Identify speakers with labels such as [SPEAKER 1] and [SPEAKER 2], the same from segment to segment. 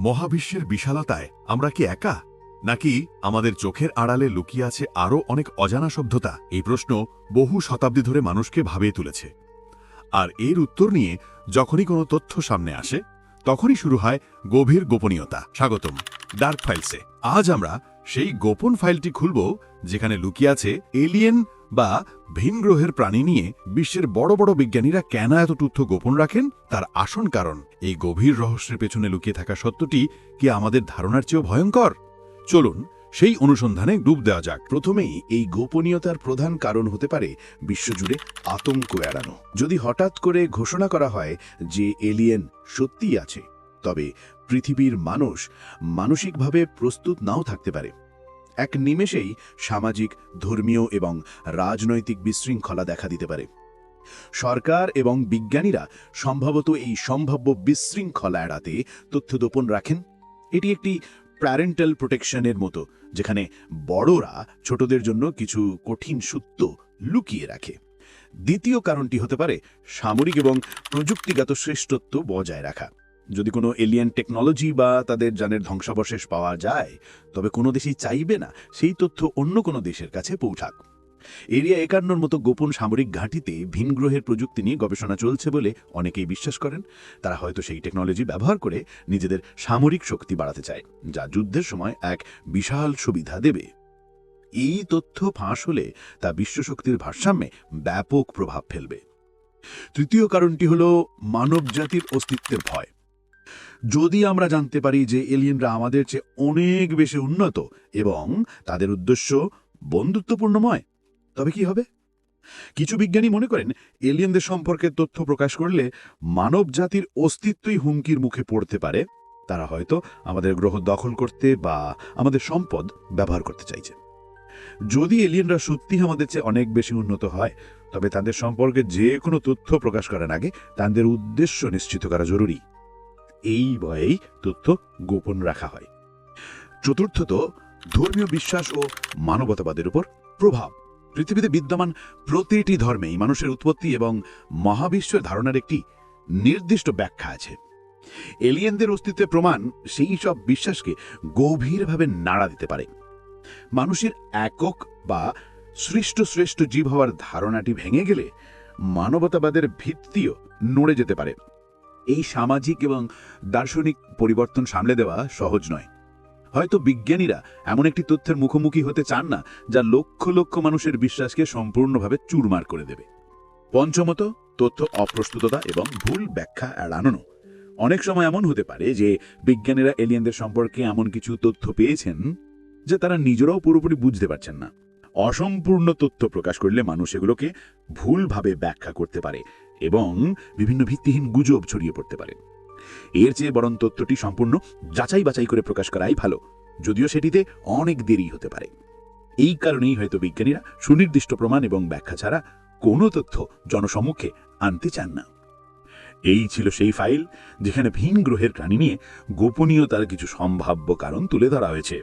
[SPEAKER 1] মহাবিশ্বের বিশালতায় আমরা কি একা? নাকি আমাদের চোখের আড়ালে লুকিয়ে আছে আরও অনেক অজানা সভ্যতা? এই প্রশ্ন বহু শতাব্দী ধরে মানুষকে ভাবিয়ে তুলেছে। আর এর উত্তর নিয়ে যখনই কোনো তথ্য সামনে আসে, তখনই শুরু হয় গভীর গোপনীয়তা। স্বাগতম ডার্ক ফাইলসে। আজ আমরা সেই গোপন ফাইলটি খুলব যেখানে লুকিয়ে আছে এলিয়েন বা ভিন গ্রহের প্রাণী নিয়ে বিশ্বের বড় বড় বিজ্ঞানীরা কেন এত তথ্য গোপন রাখেন? তার আসন কারণ, এই গভীর রহস্যের পেছনে লুকিয়ে থাকা সত্যটি কি আমাদের ধারণার চেয়েও ভয়ঙ্কর? চলুন সেই অনুসন্ধানে ডুব দেওয়া যাক।
[SPEAKER 2] প্রথমেই এই গোপনীয়তার প্রধান কারণ হতে পারে বিশ্বজুড়ে আতঙ্ক এড়ানো। যদি হঠাৎ করে ঘোষণা করা হয় যে এলিয়েন সত্যিই আছে, তবে পৃথিবীর মানুষ মানসিকভাবে প্রস্তুত নাও থাকতে পারে। এক নিমেষেই সামাজিক, ধর্মীয় এবং রাজনৈতিক বিশৃঙ্খলা দেখা দিতে পারে। সরকার এবং বিজ্ঞানীরা সম্ভবত এই সম্ভাব্য বিশৃঙ্খলা এড়াতে তথ্য গোপন রাখেন। এটি একটি প্যারেন্টাল প্রোটেকশনের মতো, যেখানে বড়রা ছোটদের জন্য কিছু কঠিন সূত্র লুকিয়ে রাখে। দ্বিতীয় কারণটি হতে পারে সামরিক এবং প্রযুক্তিগত শ্রেষ্ঠত্ব বজায় রাখা। যদি কোনো এলিয়ান টেকনোলজি বা তাদের যানের ধ্বংসাবশেষ পাওয়া যায়, তবে কোনো দেশই চাইবে না সেই তথ্য অন্য কোনো দেশের কাছে পৌঁছাক। এরিয়া একান্নর মতো গোপন সামরিক ঘাঁটিতে ভিন গ্রহের প্রযুক্তি নিয়ে গবেষণা চলছে বলে অনেকেই বিশ্বাস করেন। তারা হয়তো সেই টেকনোলজি ব্যবহার করে নিজেদের সামরিক শক্তি বাড়াতে চায়, যা যুদ্ধের সময় এক বিশাল সুবিধা দেবে। এই তথ্য ফাঁস হলে তা বিশ্বশক্তির ভারসাম্যে ব্যাপক প্রভাব ফেলবে। তৃতীয় কারণটি হল মানবজাতির অস্তিত্বের ভয়। যদি আমরা জানতে পারি যে এলিয়েনরা আমাদের চেয়ে অনেক বেশি উন্নত এবং তাদের উদ্দেশ্য বন্ধুত্বপূর্ণময়, তবে কি হবে? কিছু বিজ্ঞানী মনে করেন, এলিয়েনদের সম্পর্কে তথ্য প্রকাশ করলে মানব জাতির অস্তিত্বই হুমকির মুখে পড়তে পারে। তারা হয়তো আমাদের গ্রহ দখল করতে বা আমাদের সম্পদ ব্যবহার করতে চাইছে। যদি এলিয়েনরা সত্যি আমাদের চেয়ে অনেক বেশি উন্নত হয়, তবে তাদের সম্পর্কে যে কোনো তথ্য প্রকাশ করার আগে তাদের উদ্দেশ্য নিশ্চিত করা জরুরি। এই ভয়েই তথ্য গোপন রাখা হয়। চতুর্থত, ধর্মীয় বিশ্বাস ও মানবতাবাদের উপর প্রভাব। পৃথিবীতে বিদ্যমান প্রতিটি ধর্মেই মানুষের উৎপত্তি এবং মহাবিশ্বের ধারণার একটি নির্দিষ্ট ব্যাখ্যা আছে। এলিয়েনদের অস্তিত্বের প্রমাণ সেই সব বিশ্বাসকে গভীরভাবে নাড়া দিতে পারে। মানুষের একক বা সৃষ্ট শ্রেষ্ঠ জীব হওয়ার ধারণাটি ভেঙে গেলে মানবতাবাদের ভিত্তিও নড়ে যেতে পারে। এই সামাজিক এবং দার্শনিক পরিবর্তন সামলে দেওয়া সহজ নয়। হয়তো বিজ্ঞানীরা এমন একটি তথ্যের মুখোমুখি হতে চান না, যা লক্ষ লক্ষ মানুষের বিশ্বাসকে সম্পূর্ণভাবে চুরমার করে দেবে। পঞ্চমত, তথ্য অপ্রস্তুততা এবং ভুল ব্যাখ্যা এড়ানো অনেক সময় এমন হতে পারে যে বিজ্ঞানীরা এলিয়েনদের সম্পর্কে এমন কিছু তথ্য পেয়েছেন, যে তারা নিজেরাও পুরোপুরি বুঝতে পারছেন না। অসম্পূর্ণ তথ্য প্রকাশ করলে মানুষ এগুলোকে ভুলভাবে ব্যাখ্যা করতে পারে। এবং বিভিন্ন ভিত্তিহীন গুজব ছড়িয়ে পড়তে পারে। এর চেয়ে বরং তথ্যটি সম্পূর্ণ যাচাই বাছাই করে প্রকাশ করাই ভালো, যদিও সেটিতে অনেক দেরি হতে পারে। এই কারণেই হয়তো বিজ্ঞানীরা সুনির্দিষ্ট প্রমাণ এবং ব্যাখ্যা ছাড়া কোনো তথ্য জনসম্মুখে আনতে চান না। এই ছিল সেই ফাইল যেখানে ভিন গ্রহের প্রাণী নিয়ে গোপনীয়তার কিছু সম্ভাব্য কারণ তুলে ধরা হয়েছে।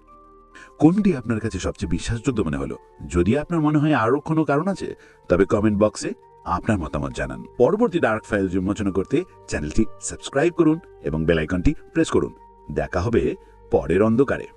[SPEAKER 2] কোনটি আপনার কাছে সবচেয়ে বিশ্বাসযোগ্য মনে হলো? যদি আপনার মনে হয় আরও কোনো কারণ আছে, তবে কমেন্ট বক্সে আপনার মতামত জানান। পরবর্তী ডার্ক ফাইল উন্মোচন করতে চ্যানেলটি সাবস্ক্রাইব করুন এবং বেলাইকনটি প্রেস করুন। দেখা হবে পরের অন্ধকারে।